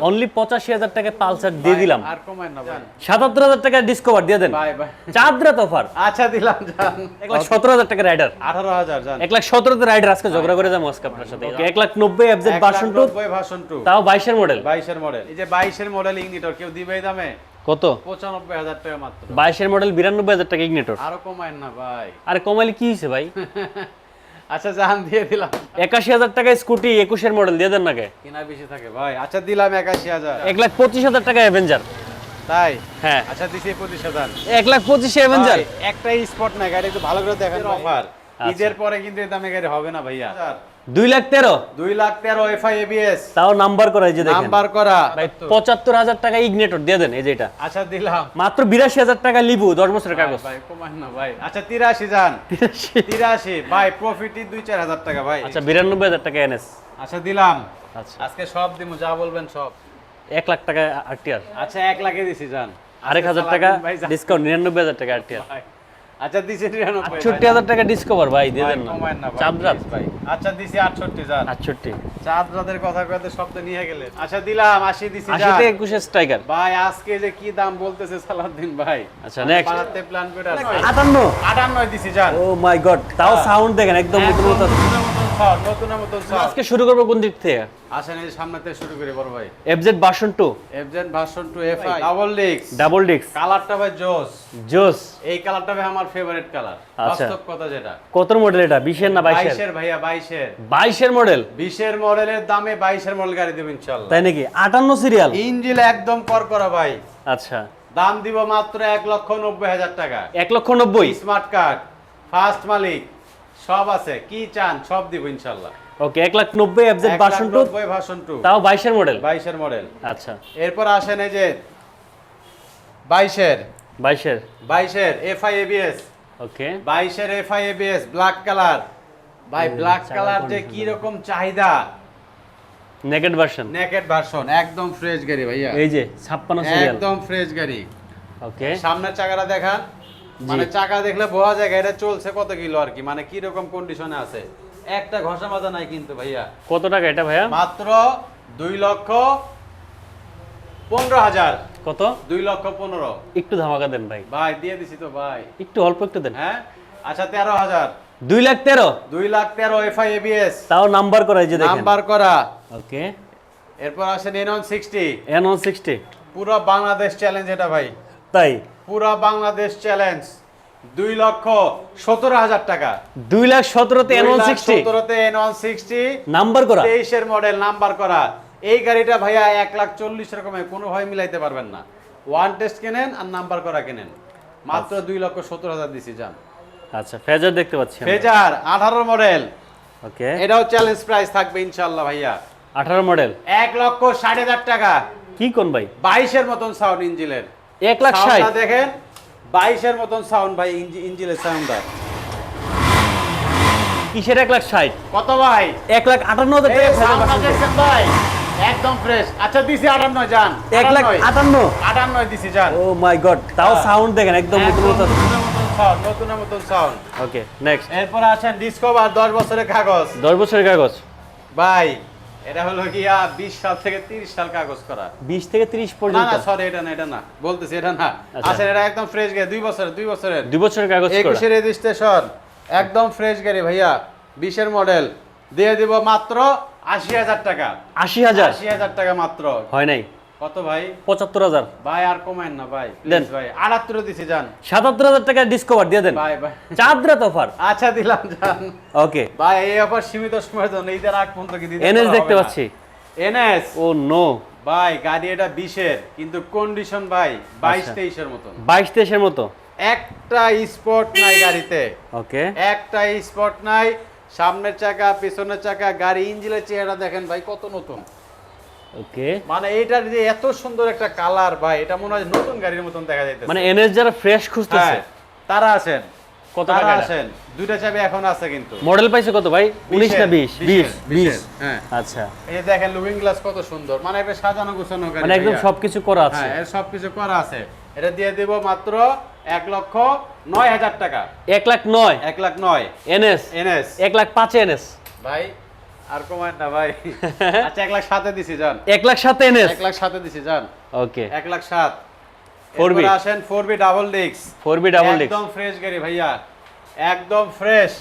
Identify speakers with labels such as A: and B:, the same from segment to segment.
A: Only পঁচাশি হাজার টাকা পালসার দিয়ে দিলাম।
B: আর কমায় না ভাই।
A: সাতাত্তর হাজার টাকা ডিসকভার দিয়ে দেন। চাঁদ রাত অফার
B: আচ্ছা দিলাম
A: এক লাখ সতেরো হাজার টাকা রাইডার
B: আঠারো হাজার
A: এক লাখ সতেরোতে রাইডার আজকে ঝগড়া করে যাব আজকে আপনার সাথে। এক লাখ নব্বই FZ version two
B: version two
A: তাও বাইশের মডেল
B: বাইশের মডেল এই যে বাইশের মডেল ইগনিটর কেউ দিবে দামে?
A: কত?
B: পঁচানব্বই হাজার টাকা মাত্র।
A: বাইশের মডেল বিরানব্বই হাজার টাকা ইগনেটর
B: আরও কমায় না ভাই।
A: আরে কমাইলে কি হয়েছে ভাই?
B: আচ্ছা জান দিয়ে দিলাম।
A: একাশি হাজার টাকায় স্কুটি একুশের মডেল দিয়ে দেন নাকি
B: কেনা বেশি থাকে ভাই। আচ্ছা দিলাম একাশি হাজার।
A: এক লাখ পঁচিশ হাজার টাকা অ্যাভেঞ্জার
B: তাই?
A: হ্যাঁ।
B: আচ্ছা দিছি পঁচিশ হাজার।
A: এক লাখ পঁচিশে অ্যাভেঞ্জার
B: একটাই স্পট নাই গাড়ি একটু ভালো করে দেখেন অফার ঈদের পরে কিন্তু এই দামে গাড়ি হবে না ভাইয়া।
A: দুই লাখ তেরো।
B: দুই লাখ তেরো এফআই এবিএস
A: তাও নাম্বার করা এই যে দেখেন।
B: নাম্বার করা।
A: পঁচাত্তর হাজার টাকা ইগনেটর দিয়ে দেন এই যে এটা।
B: আচ্ছা দিলাম।
A: মাত্র বিরাশি হাজার টাকা লিবু দশ বছরের কাগজ।
B: ভাই কমান না ভাই। আচ্ছা তিরাশি যান। তিরাশি। ভাই প্রফিটই দুই চার হাজার টাকা ভাই।
A: আচ্ছা বিরানব্বই হাজার টাকা এনএস।
B: আচ্ছা দিলাম।
A: আচ্ছা।
B: আজকে সব দিমু যা বলবেন সব।
A: এক লাখ টাকা আরটিআর।
B: আচ্ছা এক লাখে দিছি যান।
A: আরেক হাজার টাকা
B: ভাই
A: ডিসকাউন্ট নিরানব্বই হাজার টাকা
B: ভাই। আচ্ছা দিছি
A: টাকা ডিসকভার ভাই দিয়ে দেন না।
B: ভাই,
A: চাঁদ রাত।
B: ভাই। আচ্ছা দিছি আটষট্টি যান
A: আটষট্টি।
B: চাঁদ রাতের কথা কইতে শব্দ নিয়ে গেলে আচ্ছা দিলাম আশি দিছি
A: আশি
B: যান।
A: থেকে একুশের স্ট্রাইকার।
B: ভাই আজকে যে কি দাম বলতেছে সালাউদ্দিন ভাই।
A: আচ্ছা,
B: নেক্সট প্ল্যান করে আছে
A: আটান্ন।
B: আটান্ন দিছি জান
A: ও মাই গড তাও সাউন্ড দেখেন একদম নতুন
B: নতুনের।
A: আজকে শুরু করব কোন দিক থেকে?
B: আসেন এই সামনে থেকে শুরু করি বড় ভাই।
A: FZ version two
B: FZ version 2 FI double ডিক্স
A: ডাবল ডিস্ক
B: কালারটা ভাই জোস।
A: জোস।
B: এই কালারটা ভাই আমার ফেভারিট কালার
A: আচ্ছা।
B: বাস্তব কথা যেটা।
A: কত মডেল এটা? বিশের না বাইশের?
B: 22 এর ভাইয়া 22 এর
A: বাইশের মডেল
B: 20 এর মডেলের দামে 22 এর মডেল গাড়ি দেব ইনশাআল্লাহ
A: তাই নাকি? আটান্ন সিরিয়াল
B: ইঞ্জিল একদম করকরা ভাই।
A: আচ্ছা।
B: দাম দিব মাত্র এক লক্ষ 90 হাজার টাকা।
A: এক লক্ষ নব্বই?
B: স্মার্ট কার্ড ফার্স্ট মালিক। সব আছে। কি চান? সব দিব ইনশাআল্লাহ
A: ওকে এক লাখ নব্বই এফজেড ভার্সন টু
B: ভার্সন 2
A: তাও বাইশের মডেল
B: 22 এর মডেল
A: আচ্ছা।
B: এরপর আসেন এই যে 22 এর
A: বাইশের
B: 22 এর এফআই এবিএস
A: ওকে।
B: বাইশের এফআই এবিএস ব্ল্যাক কালার ভাই ব্ল্যাক কালার যে কি রকম চাহিদা?
A: নেকেড ভার্সন
B: নেকেড ভার্সন একদম ফ্রেশ গাড়ি ভাইয়া।
A: এই যে ছাপ্পান্ন সিরিয়াল
B: একদম ফ্রেশ গাড়ি।
A: ওকে।
B: সামনের চাকাটা দেখান। মানে চাকা দেখলে বোঝা যায় এটা চলছে কত কিলো আর কি মানে কি রকম কন্ডিশনে আছে। একটা ঘষা মাজা নাই কিন্তু ভাইয়া।
A: কত টাকা এটা ভাইয়া?
B: মাত্র দুই লক্ষ পনেরো হাজার।
A: কত?
B: দুই লক্ষ পনেরো।
A: একটু ধামাকা দেন ভাই।
B: ভাই দিয়ে দিছি তো ভাই।
A: একটু অল্প একটু দেন।
B: হ্যাঁ? আচ্ছা তেরো হাজার।
A: দুই লাখ তেরো?
B: দুই লাখ তেরো এফআই এবিএস
A: তাও নাম্বার করা যে দেখেন।
B: নাম্বার করা।
A: ওকে।
B: এরপর আসেন N one sixty
A: N one sixty
B: পুরো বাংলাদেশ চ্যালেঞ্জ এটা ভাই।
A: তাই?
B: পুরো বাংলাদেশ চ্যালেঞ্জ দুই লক্ষ সতেরো হাজার টাকা।
A: দুই লাখ সতেরোতে এন ওয়ান সিক্সটি
B: সতেরোতে এন ওয়ান সিক্সটি
A: নাম্বার করা।
B: তেইশের মডেল নাম্বার করা। এই গাড়িটা ভাইয়া এক লাখ চল্লিশ রকমের কোনো ভাই মিলাইতে পারবেন না। ওয়ান টেস্ট কেনেন আর নাম্বার করা কেনেন। মাত্র দুই লক্ষ সত্তর হাজার দিছি যান
A: আচ্ছা ফেজার দেখতে পাচ্ছি
B: ফেজার আঠারো মডেল
A: ওকে।
B: এটাও চ্যালেঞ্জ প্রাইস থাকবে ইনশাল্লাহ ভাইয়া।
A: আঠারো মডেল
B: এক লক্ষ ষাট হাজার টাকা।
A: কি কোন ভাই?
B: বাইশের মতন সাউন্ড ইঞ্জিলের
A: এক লাখ ষাট।
B: দেখেন বাইশের মতন সাউন্ড ভাই ইঞ্জি- ইঞ্জিলের সাউন্ডটা
A: কিসের এক লাখ ষাট?
B: কত ভাই?
A: এক লাখ আটান্ন হাজার টাকা।
B: দেখছেন ভাই একদম ফ্রেশ আচ্ছা দিছি
A: এক লাখ
B: দিছি
A: ও মাই গড তাও
B: হ্যাঁ।
A: সাউন্ড দেখেন একদম নতুন
B: সাউন্ড সাউন্ড
A: ওকে নেক্সট
B: এরপর ডিসকভার বছরের কাগজ।
A: দশ বছরের কাগজ।
B: ভাই এটা হলো গিয়া বিশ সাল থেকে তিরিশ সাল কাগজ করা।
A: বিশ থেকে ত্রিশ
B: না
A: পর্যন্ত
B: না না সরি এটা না এটা না। বলতেছি এটা না।
A: আচ্ছা।
B: এটা একদম ফ্রেশ গাড়ি দুই বছরের দুই বছরের।
A: দুই বছরের কাগজ করা।
B: 21 এর রেজিস্ট্রেশন একদম ফ্রেশ গাড়ি ভাইয়া 20 এর মডেল দিয়ে দিব মাত্র আশি হাজার টাকা।
A: আশি হাজার?
B: আশি হাজার টাকা মাত্র।
A: হয় নাই?
B: কত ভাই?
A: পঁচাত্তর হাজার।
B: ভাই আর কমায়েন না ভাই
A: দেন।
B: ভাই। আটাত্তর দিছি যান।
A: সাতাত্তর হাজার টাকা ডিসকভার দিয়ে দেন।
B: ভাই ভাই।
A: চাঁদ রাত অফার
B: আচ্ছা দিলাম যান।
A: ওকে
B: ভাই এই অফার সীমিত সময়ের জন্য ঈদের আগ পর্যন্ত কি দিতে
A: এনএস দেখতে পাচ্ছি।
B: এনএস?
A: ও নো
B: ভাই গাড়ি এটা বিশের কিন্তু কন্ডিশন ভাই বাইশ
A: আচ্ছা।
B: তেইশের মতন।
A: বাইশ তেইশের মতো।
B: একটা স্পট নাই গাড়িতে।
A: ওকে
B: একটা স্পট নাই। সামনের চাকা পিছনের চাকা গাড়ি ইঞ্জিনের চেহারা দেখেন ভাই কত নতুন।
A: ওকে।
B: মানে এইটার যে এত সুন্দর একটা কালার ভাই এটা মনে হয় নতুন গাড়ির মতন দেখা যাইতেছে।
A: মানে এনএস যারা ফ্রেশ খুঁজতেছে।
B: হ্যাঁ, তারা আছেন।
A: কত টাকা
B: আছেন। দুইটা চাবি এখন আছে কিন্তু।
A: মডেল পাইছে কত ভাই? উনিশ না বিশ? বিশ
B: বিশের,
A: বিশ।
B: বিশের, হ্যাঁ।
A: আচ্ছা।
B: এই দেখেন লুকিং গ্লাস কত সুন্দর। মানে এটা সাজানো গোছানো গাড়ি
A: মানে একদম সবকিছু করা আছে।
B: হ্যাঁ সবকিছু করা আছে। এটা দিয়ে দেব মাত্র এক লক্ষ নয় হাজার টাকা।
A: এক লাখ নয়।
B: এক লাখ নয়।
A: এনএস।
B: এনএস।
A: এক লাখ পাঁচে এনএস।
B: ভাই আর কমায় না ভাই। আচ্ছা এক লাখ সাতে দিছি যান
A: এক লাখ সাথে এনএস?
B: এক লাখ সাতে দিছি যান
A: ওকে।
B: এক লাখ সাত।
A: 4B
B: এরপরে আসেন ফোর বি ডাবল ডিক্স
A: ফোর বি ডাবল ডিক্স
B: একদম ফ্রেশ গাড়ি ভাইয়া। একদম ফ্রেশ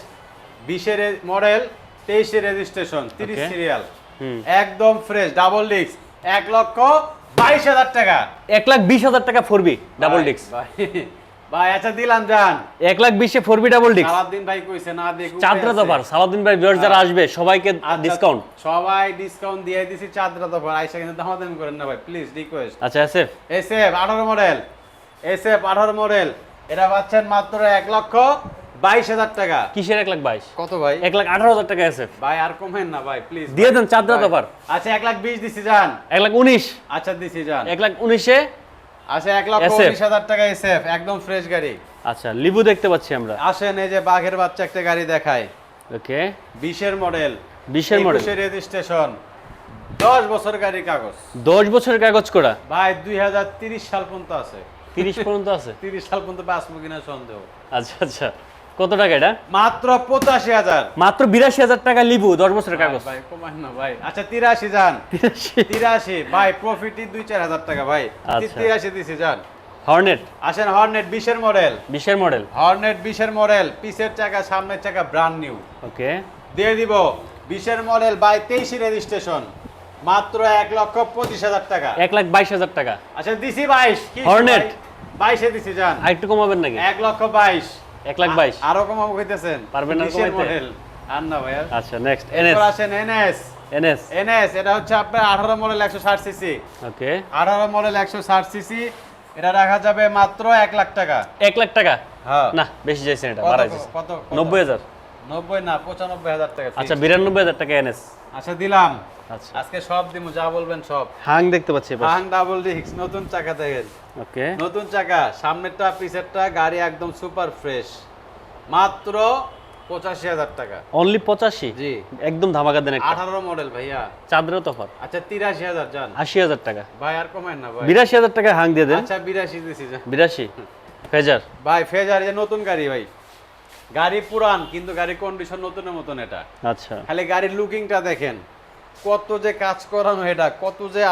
B: বিশের মডেল তেইশের রেজিস্ট্রেশন তিরিশ সিরিয়াল একদম ফ্রেশ ডাবল ডিক্স এক লক্ষ বাইশ হাজার টাকা।
A: এক লাখ বিশ হাজার টাকা ফোর বি ডাবল ডিক্স
B: ভাই। ভাই আচ্ছা দিলাম যান।
A: এক লাখ বিশে ফোর বি ডাবল ডিক্স
B: সারাদিন ভাই কইছে না দেখ
A: চাঁদরা দফার সালাদিন ভাই ভিউয়ার্স যারা আসবে সবাইকে
B: আচ্ছা,
A: ডিসকাউন্ট
B: সবাই ডিসকাউন্ট দিয়ে দিছি চাঁদরা দফার আইসা কিন্তু দামাদামি করেন না ভাই প্লিজ রিকোয়েস্ট
A: আচ্ছা এসএফ
B: এসএফ আঠারো মডেল এসএফ আঠারো মডেল এটা পাচ্ছেন মাত্র এক লক্ষ বাইশ হাজার টাকা।
A: কিসের এক লাখ বাইশ?
B: কত ভাই?
A: এক লাখ আঠারো হাজার টাকা এসএফ
B: ভাই আর কমেন না ভাই প্লিজ
A: দিয়ে দেন চাঁদরা দফার
B: আচ্ছা এক লাখ বিশ দিছি যান।
A: এক লাখ উনিশ।
B: আচ্ছা দিছি যান।
A: এক লাখ উনিশে
B: আচ্ছা এক লক্ষ উনিশ হাজার টাকা এসএফ একদম ফ্রেশ গাড়ি।
A: আচ্ছা লিবু দেখতে পাচ্ছি আমরা।
B: আসেন এই যে বাঘের বাচ্চা একটা গাড়ি দেখায়
A: ওকে।
B: বিশের মডেল
A: বিশের মডেল
B: রেজিস্ট্রেশন দশ বছর গাড়ির কাগজ।
A: দশ বছরের কাগজ করা?
B: ভাই দুই হাজার তিরিশ সাল পর্যন্ত আছে।
A: তিরিশ পর্যন্ত আছে?
B: তিরিশ সাল পর্যন্ত বাঁচবো কিনা সন্দেহ।
A: আচ্ছা আচ্ছা। কত টাকা এটা?
B: মাত্র পঁচাশি হাজার।
A: মাত্র বিরাশি হাজার টাকা লিবু দশ বছরের কাগজ।
B: ভাই কমান না ভাই। আচ্ছা তিরাশি যান।
A: তিরাশি?
B: ভাই প্রফিটই দুই চার হাজার টাকা ভাই।
A: আচ্ছা।
B: তিরাশি দিছি যান।
A: হর্নেট
B: আসেন হর্নেট বিশের মডেল
A: বিশের মডেল
B: হর্নেট বিশের মডেল পিসের চাকা সামনের চাকা ব্রান্ড নিউ
A: ওকে।
B: দিয়ে দিব বিশের মডেল বাই তেইশি রেজিস্ট্রেশন মাত্র এক লক্ষ পঁচিশ হাজার টাকা।
A: এক লাখ বাইশ হাজার টাকা।
B: আচ্ছা দিছি বাইশ। হর্নেট? বাইশে দিছি যান।
A: আর একটু কমাবেন নাকি?
B: এক লক্ষ বাইশ।
A: এক লাখ বাইশ।
B: আরও কমাবো কইতেছেন।
A: পারবেন না?
B: মডেল আর না ভাই
A: আচ্ছা নেক্সট এনএস
B: আসেন এনএস
A: এনএস
B: এনএস এটা হচ্ছে আপনার আঠারো মডেল একশো ষাট সিসি
A: ওকে
B: আঠারো মডেল একশো ষাট সিসি এটা রাখা যাবে মাত্র এক লাখ টাকা।
A: এক লাখ টাকা?
B: হ্যাঁ।
A: না বেশি যাইছেন এটা বাড়াইছে
B: কত কত?
A: নব্বই হাজার
B: নব্বই না পঁচানব্বই হাজার টাকা
A: আচ্ছা
B: fixed।
A: বিরানব্বই হাজার টাকা এনএস।
B: আচ্ছা দিলাম।
A: আচ্ছা।
B: আজকে সব দিমু যা বলবেন সব।
A: হাং দেখতে পাচ্ছি এবার।
B: হাং ডাবল ডিস্ক নতুন চাকা দেখেন।
A: ওকে।
B: নতুন চাকা সামনেরটা পিছেরটা গাড়ি একদম সুপার ফ্রেশ মাত্র পঁচাশি হাজার টাকা।
A: অনলি পঁচাশি?
B: জি।
A: একদম ধামাকা দেন একটা।
B: আঠারো মডেল ভাইয়া।
A: চাঁদরা তফার
B: আচ্ছা তিরাশি হাজার যান।
A: আশি হাজার টাকা।
B: ভাই আর কমেন না ভাই।
A: বিরাশি হাজার টাকা হাং দিয়ে দেন।
B: আচ্ছা বিরাশি দিছি
A: বিরাশি? ফেজার।
B: ভাই ফেজার যে নতুন গাড়ি ভাই। গাড়ি পুরান কিন্তু গাড়ির কন্ডিশন নতুনের মতন এটা।
A: আচ্ছা।
B: খালি গাড়ির লুকিংটা দেখেন কত যে কাজ করানো এটা কত যে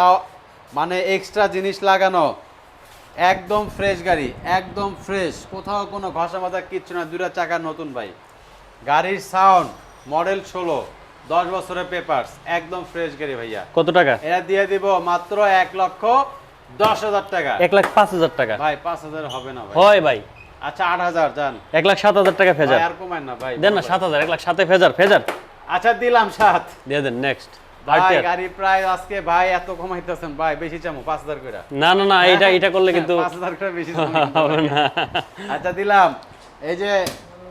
B: মানে এক্সট্রা জিনিস লাগানো। একদম ফ্রেশ গাড়ি একদম ফ্রেশ কোথাও কোনো ঘষা মাথা কিচ্ছু না দুটা চাকা নতুন ভাই। গাড়ির সাউন্ড মডেল ষোলো দশ বছরের পেপারস একদম ফ্রেশ গাড়ি ভাইয়া।
A: কত টাকা?
B: এটা দিয়ে দিব মাত্র এক লক্ষ দশ হাজার টাকা।
A: এক লাখ পাঁচ হাজার টাকা।
B: ভাই পাঁচ হাজার হবে না ভাই।
A: হয় ভাই।
B: আচ্ছা আট হাজার যান।
A: এক লাখ সাত হাজার টাকা ফেজার।
B: আর কমেন না ভাই
A: দেন না সাত হাজার এক লাখ সাতে ফেজার ফেজার।
B: আচ্ছা দিলাম সাত।
A: দিয়ে দেন নেক্সট
B: ভাই গাড়ি প্রায় আজকে ভাই এত কমাইতেছেন ভাই বেশি চামু পাঁচ হাজার করে
A: না না না এটা এটা করলে কিন্তু
B: পাঁচ হাজার করে বেশি
A: হবে না।
B: আচ্ছা দিলাম। এই যে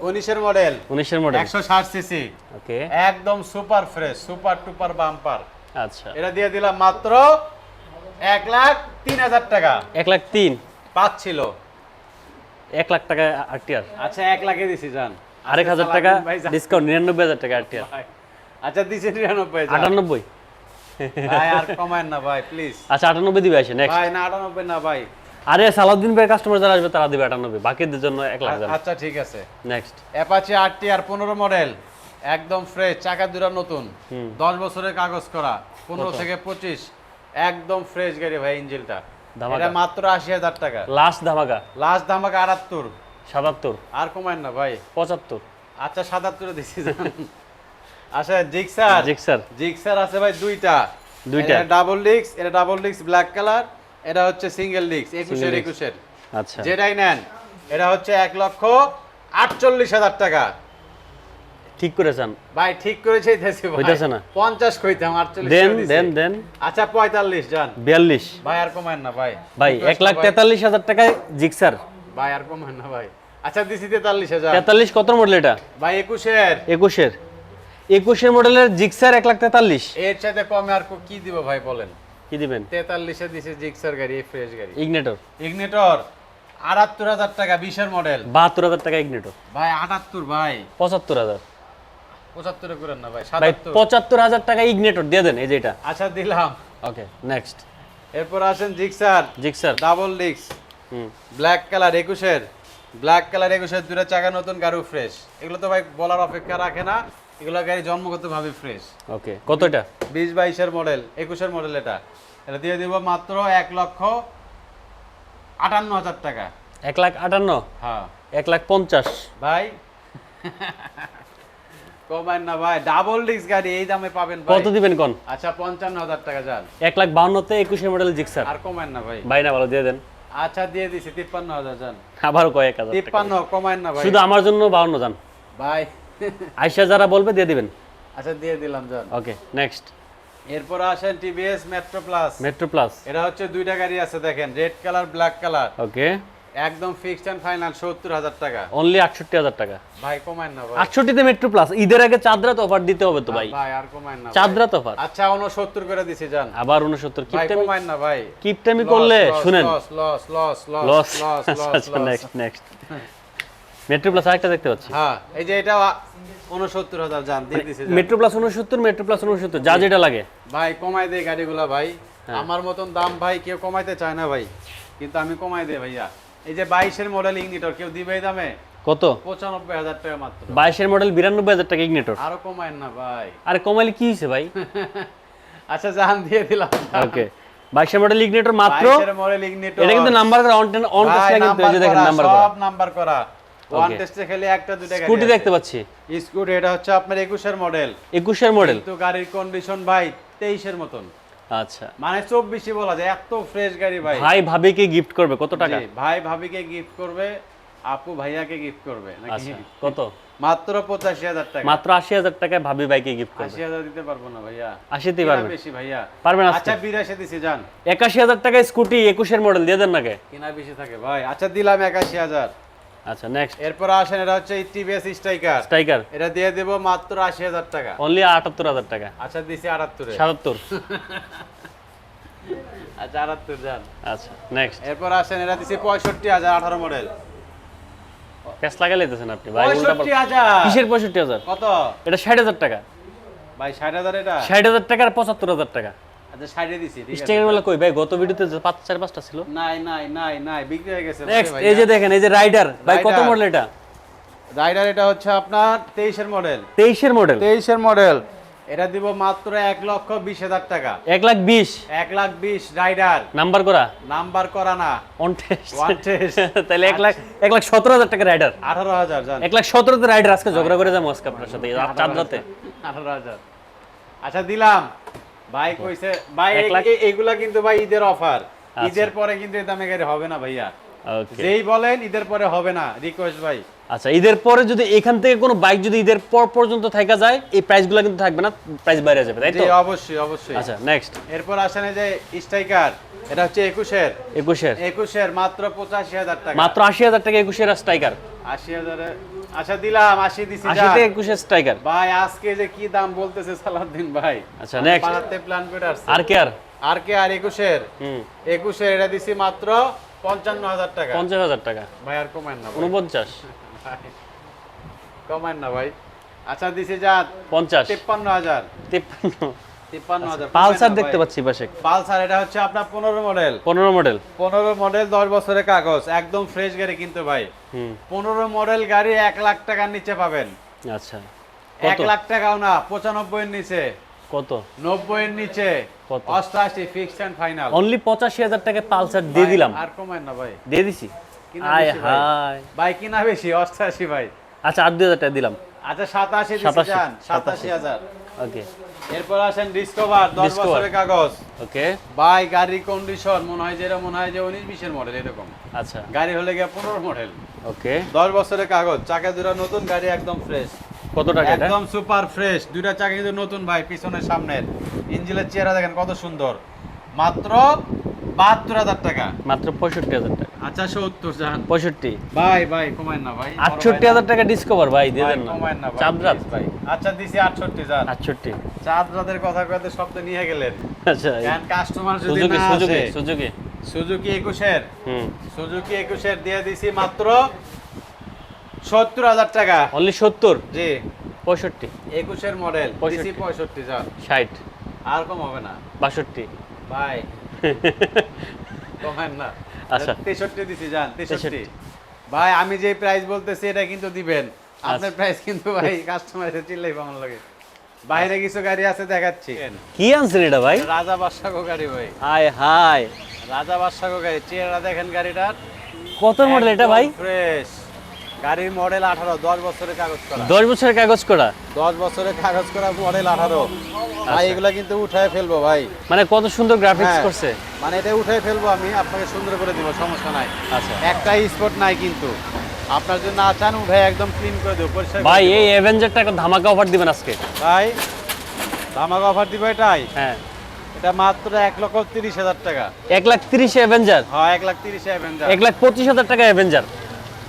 B: উনিশের মডেল
A: উনিশের মডেল
B: একশো ষাট সিসি
A: ওকে।
B: একদম সুপার ফ্রেশ সুপার টুপার বাম্পার
A: আচ্ছা।
B: এটা দিয়ে দিলাম মাত্র এক লাখ তিন হাজার টাকা।
A: এক লাখ তিন।
B: পাচ্ছিল
A: এক লাখ টাকা আরটিআর
B: আচ্ছা এক লাখে দিছি যান
A: আরেক হাজার টাকা ডিসকাউন্ট নিরানব্বই হাজার টাকা আরটিআর
B: আচ্ছা দিছি নিরানব্বই।
A: আটানব্বই।
B: ভাই আর কমায়েন না ভাই প্লিজ
A: আচ্ছা আটানব্বই দিবে আসে নেক্সট
B: ভাই না আটানব্বই না ভাই।
A: আরে সালাউদ্দিন কাস্টমার যারা আসবে তারা দিবে আটানব্বই। বাকিদের জন্য এক লাখ
B: আচ্ছা ঠিক আছে।
A: নেক্সট
B: অ্যাপাচি আর পনেরো মডেল একদম ফ্রেশ চাকা দুটা নতুন। দশ বছরের কাগজ করা পনেরো থেকে পঁচিশ। একদম ফ্রেশ গাড়ি ভাই ইঞ্জিনটা। এটা মাত্র আশি হাজার টাকা।
A: লাস্ট ধামাকা।
B: লাস্ট ধামাকা আটাত্তর।
A: সাতাত্তর।
B: আর কমায় না ভাই।
A: পঁচাত্তর।
B: আচ্ছা সাতাত্তরে দিছি আচ্ছা জিক্সার
A: জিক্সার
B: জিক্সার আছে ভাই দুইটা।
A: দুইটা।
B: ডাবল ডিক্স এটা ডাবল ডিক্স ব্ল্যাক কালার এটা হচ্ছে সিঙ্গেল ডিক্স একুশের একুশের।
A: আচ্ছা।
B: যেটাই নেন এটা হচ্ছে এক লক্ষ আটচল্লিশ হাজার টাকা।
A: ঠিক করেছেন।
B: ভাই ঠিক করেছে
A: হইতাছে না।
B: পঞ্চাশ কইতাম আটচল্লিশ
A: দেন দেন দেন।
B: আচ্ছা পঁয়তাল্লিশ যান
A: বিয়াল্লিশ।
B: ভাই আর কমায় না ভাই।
A: ভাই এক লাখ তেতাল্লিশ হাজার টাকায় জিক্সার।
B: ভাই আর কমায় না ভাই। আচ্ছা দিছি তেতাল্লিশ হাজার।
A: তেতাল্লিশ কত মডেল এটা?
B: ভাই একুশের।
A: একুশের। একুশের মডেলের জিক্সার এক লাখ তেতাল্লিশ।
B: এর সাথে কমে আর কো- কি দিব ভাই বলেন?
A: কি দিবেন?
B: তেতাল্লিশে দিছে জিক্সার গাড়ি ফ্রেশ গাড়ি।
A: ইগনেটর
B: ইগনেটর আটাত্তর হাজার টাকা বিশের মডেল
A: বাহাত্তর হাজার টাকা ইগনেটর
B: ভাই আটাত্তর ভাই।
A: পঁচাত্তর হাজার।
B: পঁচাত্তরে করেন না ভাই
A: টাকা ইগনেটর দিয়ে দেন এই যে এটা।
B: আচ্ছা দিলাম।
A: ওকে নেক্সট
B: এরপর আসেন জিক্সার
A: জিক্সার
B: ডাবল ডিক্স
A: হুম।
B: ব্ল্যাক কালার একুশের। ব্ল্যাক কালার একুশের দুটো চাকা নতুন গাড়ু ফ্রেশ এগুলো তো ভাই বলার অপেক্ষা রাখে না। এগুলো গাড়ি জন্মগত ভাবে ফ্রেশ
A: ওকে কত এটা?
B: বিশ বাইশের মডেল একুশের মডেল এটা। এটা দিয়ে দিব মাত্র এক লক্ষ আটান্ন হাজার টাকা।
A: এক লাখ আটান্ন?
B: হ্যাঁ।
A: এক লাখ পঞ্চাশ।
B: ভাই। কমায় না ভাই ডাবল ডিস্ক গাড়ি এই দামে পাবেন ভাই।
A: কত দিবেন কোন?
B: আচ্ছা টাকা যান
A: এক লাখ বাউন্নতে একুশের মডেল জিক্সার
B: আর কমায় না ভাই।
A: ভাই না ভালো দিয়ে দেন।
B: আচ্ছা দিয়ে দিছি তিপ্পান্ন হাজার যান
A: আবারও কয়েক হাজার টাকা।
B: তিপ্পান্ন কমায় না ভাই।
A: শুধু আমার জন্য বাউন্ন যান
B: ভাই।
A: যারা বলবে দিয়ে দিবেন।
B: আচ্ছা দিয়ে দিলাম যান
A: ওকে নেক্সট
B: এরপর আসেন TVS Metro plus
A: Metro plus
B: এটা হচ্ছে দুইটা গাড়ি আছে দেখেন red colour black colour
A: okay.
B: একদম ফিক্সড অ্যান্ড ফাইনাল সত্তর হাজার টাকা।
A: অনলি আটষট্টি হাজার টাকা।
B: ভাই কমায় না ভাই।
A: আটষট্টিতে মেট্রো প্লাস ঈদের আগে চাঁদরাত অফার দিতে হবে তো ভাই।
B: ভাই আর কমায় না।
A: চাঁদরাত অফার
B: আচ্ছা উনসত্তর করে দিছি যান।
A: আবার উনসত্তর
B: ভাই কমায় না ভাই।
A: কিপটামি করলে শুনেন।
B: Loss loss loss
A: loss
B: loss loss
A: next next Metro plus আরেকটা দেখতে পাচ্ছি।
B: হ্যাঁ এই যে এটা উনসত্তর হাজার যান দিয়ে দিছি।
A: মেট্রো প্লাস উনসত্তর মেট্রো প্লাস উনসত্তর যা যেটা লাগে।
B: ভাই কমাই দে গাড়িগুলা ভাই।
A: হ্যাঁ।
B: আমার মতন দাম ভাই কেউ কমাইতে চায় না ভাই। কিন্তু আমি কমাই দে ভাইয়া। এই যে বাইশের মডেল ইগনিটর কেউ দিবে এই দামে?
A: কত?
B: পঁচানব্বই হাজার টাকা মাত্র।
A: বাইশের মডেল বিরানব্বই হাজার টাকা ইগনেটর
B: আরও কমায় না ভাই।
A: আরে কমাইলে কি হয়েছে ভাই?
B: আচ্ছা জান দিয়ে দিলাম।
A: ওকে। বাইশের মডেল ইগনেটর মাত্র?
B: মডেল ইগনিটর
A: এটা কিন্তু নাম্বার করা অন অন টেস্ট কিন্তু এই যে দেখেন নাম্বার করা।
B: সব নাম্বার করা। ওয়ান টেস্টে খেলে একটা দুটা গাড়ি
A: স্কুটি দেখতে পাচ্ছি।
B: স্কুটি এটা হচ্ছে আপনার একুশের মডেল
A: একুশের মডেল
B: কিন্তু গাড়ির কন্ডিশন ভাই তেইশের মতন।
A: আচ্ছা।
B: মানে চব্বিশই বলা যায় এত ফ্রেশ গাড়ি ভাই।
A: ভাই ভাবিকে গিফট করবে কত টাকা?
B: ভাই ভাবিকে গিফট করবে আপু ভাইয়াকে গিফট করবে নাকি?
A: আচ্ছা কত?
B: মাত্র পঁচাশি হাজার টাকা।
A: মাত্র আশি হাজার টাকায় ভাবি বাইকে গিফট করবে।
B: আশি হাজার দিতে পারব না ভাইয়া।
A: আশিতেই
B: কিনা
A: পারবে।
B: বেশি ভাইয়া।
A: পারবেন
B: আচ্ছা বিরাশি দিছি যান।
A: একাশি হাজার টাকায় স্কুটি একুশের মডেল দিয়ে দেন নাকি?
B: কিনা বেশি থাকে ভাই। আচ্ছা দিলাম একাশি হাজার।
A: আচ্ছা নেক্সট
B: এরপর আসেন এটা হচ্ছে টিভিএস স্ট্রাইকার
A: স্ট্রাইকার
B: এটা দিয়ে দেবো মাত্র আশি হাজার টাকা।
A: অনলি আটাত্তর হাজার টাকা।
B: আচ্ছা দিছি আটাত্তরে।
A: সাতাত্তর।
B: আচ্ছা আটাত্তর যান।
A: আচ্ছা নেক্সট
B: এরপর আসেন এটা দিছি পঁয়ষট্টি হাজার আঠারো মডেল
A: ক্যাশ লাগাই লেতেছেন আপনি ভাই উল্টা
B: পঁয়ষট্টি হাজার।
A: কিসের পঁয়ষট্টি হাজার?
B: কত?
A: এটা ষাট হাজার টাকা।
B: ভাই ষাট হাজার এটা?
A: ষাট হাজার টাকা আর পঁচাত্তর হাজার টাকা।
B: আচ্ছা ষাটে দিছি ঠিক আছে।
A: স্টেকের কই ভাই? গত ভিডিওতে পাঁচ চার পাঁচটা ছিল?
B: নাই নাই নাই নাই বিক্রি হয়ে গেছে
A: নেক্সট এই যে দেখেন এই যে রাইডার ভাই কত মডেল এটা?
B: রাইডার এটা হচ্ছে আপনার তেইশের মডেল
A: তেইশের মডেল
B: তেইশের মডেল এটা দিব মাত্র এক লক্ষ বিশ হাজার টাকা।
A: এক লাখ বিশ?
B: এক লাখ বিশ রাইডার
A: নাম্বার করা?
B: নাম্বার করা না।
A: তাহলে এক লাখ এক লাখ সতেরো হাজার টাকা রাইডার
B: আঠারো হাজার
A: এক লাখ সতেরোতে রাইডার আজকে ঝগড়া করে যাব আজকে আপনার সাথে চাঁদ রাতে।
B: আঠারো হাজার। আচ্ছা দিলাম। ভাই কইছে ভাই এগুলা কিন্তু ভাই ঈদের অফার
A: আচ্ছা।
B: ঈদের পরে কিন্তু এই দামে গাড়ি হবে না ভাইয়া। যেই বলেন ঈদের পরে হবে না রিকোয়েস্ট ভাই।
A: আচ্ছা ঈদের পরে যদি এখান থেকে কোনো বাইক যদি ঈদের পর পর্যন্ত থাকা যায় এই প্রাইসগুলো কিন্তু থাকবে না প্রাইস বাইরে যাবে তাই তো?
B: অবশ্যই অবশ্যই।
A: আচ্ছা নেক্সট
B: এরপর আসেন যে স্ট্রাইকার এটা হচ্ছে একুশের।
A: একুশের।
B: একুশের মাত্র পঁচাশি হাজার টাকা।
A: মাত্র আশি হাজার টাকা একুশের স্ট্রাইকার
B: আশি হাজারে আচ্ছা দিলাম আশি দিছি
A: আশি
B: যান।
A: থেকে একুশের স্ট্রাইকার
B: ভাই আজকে যে কি দাম বলতেছে সালাউদ্দিন ভাই?
A: আচ্ছা, next।
B: পাড়াতে প্ল্যান আসছে।
A: আর কে আর?
B: আর কে আর একুশের?
A: হুম।
B: একুশের এটা দিছি মাত্র পঞ্চান্ন হাজার টাকা।
A: পঞ্চাশ হাজার টাকা।
B: ভাই আর কমায় না ভাই।
A: উনপঞ্চাশ
B: ভাই, কমায় না ভাই। আচ্ছা দিছি যা
A: পঞ্চাশ।
B: তিপ্পান্ন হাজার।
A: তিপ্পান্ন।
B: তিপ্পান্ন হাজার
A: পালসার দেখতে পাচ্ছি পাশে
B: পালসার এটা হচ্ছে আপনার পনেরো মডেল।
A: পনেরো মডেল।
B: পনেরো মডেল দশ বছরের কাগজ। একদম ফ্রেশ গাড়ি কিন্তু ভাই। পনেরো মডেল গাড়ি এক লাখ টাকার নিচে পাবেন।
A: আচ্ছা।
B: এক লাখ টাকাও না পঁচানব্বই এর নিচে।
A: কত?
B: নব্বই এর নিচে।
A: কত?
B: অষ্টআশি ফিক্সড অ্যান্ড ফাইনাল
A: অনলি পঁচাশি হাজার টাকা পালসার দিয়ে দিলাম।
B: আর কমেন না ভাই।
A: দিয়ে দিছি? আয়। হায়।
B: ভাই কিনা বেশি? অষ্টআশি ভাই।
A: আচ্ছা আর দুই হাজার টাকা দিলাম।
B: আচ্ছা সাতাশি।
A: সাতাশি।
B: হাজার।
A: ওকে।
B: এরপর আসেন ডিসকভার দশ
A: Discover।
B: বছরের কাগজ।
A: ওকে।
B: বাই গাড়ি কন্ডিশন মনে হয় যেটা মনে হয় যে উনিশ বিশের মডেল এরকম।
A: আচ্ছা।
B: গাড়ি হলে গিয়ে পনেরো মডেল
A: ওকে।
B: দশ বছরের কাগজ চাকা দুটা নতুন গাড়ি একদম ফ্রেশ
A: কত টাকা এটা?
B: একদম সুপার ফ্রেশ দুইটা চাকা কিন্তু নতুন ভাই পিছনের সামনের। ইঞ্জিনের চেহারা দেখেন কত সুন্দর। মাত্র বাহাত্তর হাজার টাকা।
A: মাত্র পঁয়ষট্টি হাজার টাকা।
B: আচ্ছা সত্তর জান।
A: পঁয়ষট্টি।
B: ভাই ভাই কমায় না ভাই।
A: আটষট্টি হাজার টাকা ডিসকভার ভাই দিয়ে দেন না।
B: না
A: চাঁদ রাত।
B: ভাই। আচ্ছা দিছি আটষট্টি জান।
A: আটষট্টি।
B: চাঁদ রাতের কথা কইতে সব তো নিয়ে গেলেন।
A: আচ্ছা
B: কাস্টমার যদি
A: সুজুকি
B: না
A: সুজুকি
B: আসে
A: সুজুকি।
B: সুজুকি একুশের। সুজুকি একুশের দিয়ে দিছি মাত্র সত্তর হাজার টাকা।
A: অনলি সত্তর?
B: জি।
A: পঁয়ষট্টি।
B: একুশের মডেল
A: পঁয়ষট্টি।
B: পঁয়ষট্টি যান
A: ষাট।
B: আর কম হবে না।
A: বাষট্টি।
B: ভাই কমেন না
A: আচ্ছা।
B: তেষট্টি দিছি যান তেষট্টি।
A: তেষট্টি।
B: ভাই আমি যে প্রাইস বলতেছি এটা কিন্তু দিবেন। আপনার প্রাইস কিন্তু ভাই কাস্টমার এসে চিল্লাই পাওয়ার লাগে। বাইরে কিছু গাড়ি আছে দেখাচ্ছি।
A: কি আনছেন এটা ভাই?
B: রাজা বাদশাহ গাড়ি ভাই।
A: হায় হায়
B: রাজা বাদশাহ গাড়ি চেহারা দেখেন গাড়িটার।
A: কত মডেল এটা ভাই?
B: ফ্রেশ গাড়ির মডেল আঠারো দশ বছরের কাগজ করা।
A: দশ বছরের কাগজ করা?
B: দশ বছরের কাগজ করা মডেল আঠারো।
A: আচ্ছা।
B: ভাই এগুলা কিন্তু উঠায় ফেলব ভাই।
A: মানে কত সুন্দর গ্রাফিক্স
B: হ্যাঁ।
A: করছে?
B: মানে এটা উঠায় ফেলব আমি আপনাকে সুন্দর করে দিব সমস্যা নাই।
A: আচ্ছা।
B: একটা স্পট নাই কিন্তু। আপনার জন্য না চান উঠে একদম ক্লিন করে দেবো পরিষ্কার
A: ভাই। এই অ্যাভেঞ্জারটা একটা ধামাকা অফার দিবেন আজকে।
B: ভাই ধামাকা অফার দিব এটাই?
A: হ্যাঁ।
B: এটা মাত্র এক লক্ষ তিরিশ হাজার টাকা।
A: এক লাখ তিরিশে অ্যাভেঞ্জার
B: হ্যাঁ এক লাখ তিরিশে অ্যাভেঞ্জার
A: এক লাখ পঁচিশ হাজার টাকা অ্যাভেঞ্জার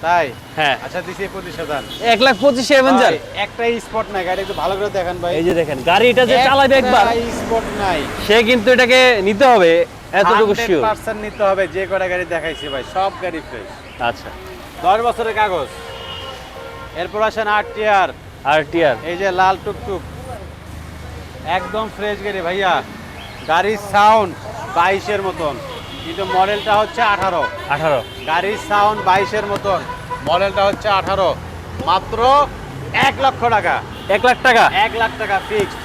B: তাই?
A: হ্যাঁ।
B: আচ্ছা দিছি পঁচিশ হাজার।
A: এক লাখ পঁচিশে অ্যাভেঞ্জার
B: একটা স্পট নাই গাড়ি একটু ভালো করে দেখেন ভাই।
A: এই যে দেখেন গাড়িটা যে চালাবে একবার
B: স্পট নাই।
A: সে কিন্তু এটাকে নিতে হবে এতটুকু শিওর
B: পার্সেন্ট নিতে হবে যে কটা গাড়ি দেখাইছি ভাই সব গাড়ি ফ্রেশ
A: আচ্ছা।
B: দশ বছরের কাগজ। এরপর আসেন আট টিয়ার
A: আর টিয়ার
B: এই যে লাল টুকটুক। একদম ফ্রেশ গাড়ি ভাইয়া। গাড়ির সাউন্ড বাইশের মতন। কিন্তু মডেলটা হচ্ছে আঠারো।
A: আঠারো।
B: গাড়ির সাউন্ড বাইশের মতন। মডেলটা হচ্ছে আঠারো। মাত্র এক লক্ষ টাকা।
A: এক লাখ টাকা?
B: এক লাখ টাকা ফিক্সড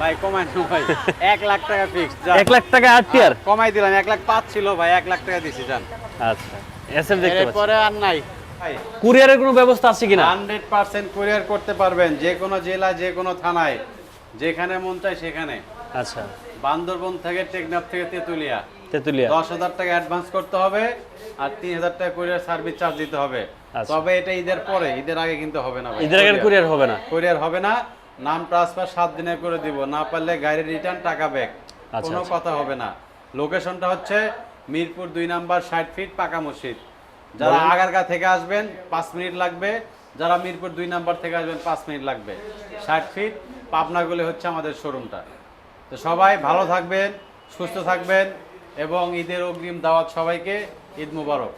B: ভাই কমাই ভাই। এক লাখ টাকা ফিক্সড
A: এক লাখ টাকা টিয়ার
B: কমাই দিলাম এক লাখ পাঁচ ছিল ভাই এক লাখ টাকা দিছি যান।
A: আচ্ছা। এসএফ দেখতে
B: এরপরে আর নাই। ভাই
A: কুরিয়ারের কোনো ব্যবস্থা আছে কিনা?
B: হান্ড্রেড পার্সেন্ট কুরিয়ার করতে পারবেন যে কোনো জেলা যে কোনো থানায়। যেখানে মন চায় সেখানে।
A: আচ্ছা।
B: বান্দরবন থেকে টেকনাফ থেকে তেতুলিয়া।
A: তেতুলিয়া।
B: দশ হাজার টাকা অ্যাডভান্স করতে হবে আর তিন হাজার টাকা কুরিয়ার সার্ভিস চার্জ দিতে হবে।
A: আচ্ছা।
B: তবে এটা ঈদের পরে ঈদের আগে কিন্তু হবে না
A: ঈদের আগে কুরিয়ার হবে না।
B: কুরিয়ার হবে না। নাম ট্রান্সফার সাত দিনে করে দিব। না পারলে রিটার্ন টাকা ব্যাক
A: আচ্ছা,
B: কোনো
A: আচ্ছা।
B: কথা হবে না। লোকেশনটা হচ্ছে মিরপুর দুই নাম্বার ষাট ফিট পাকা মসজিদ। যারা। আগারগা থেকে আসবেন পাঁচ মিনিট লাগবে। যারা মিরপুর দুই নাম্বার থেকে আসবেন পাঁচ মিনিট লাগবে। ষাট ফিট পাবনাগুলি হচ্ছে আমাদের শোরুমটা তো সবাই ভালো থাকবেন সুস্থ থাকবেন। এবং ঈদের অগ্রিম দাওয়াত সবাইকে ঈদ মুবারক।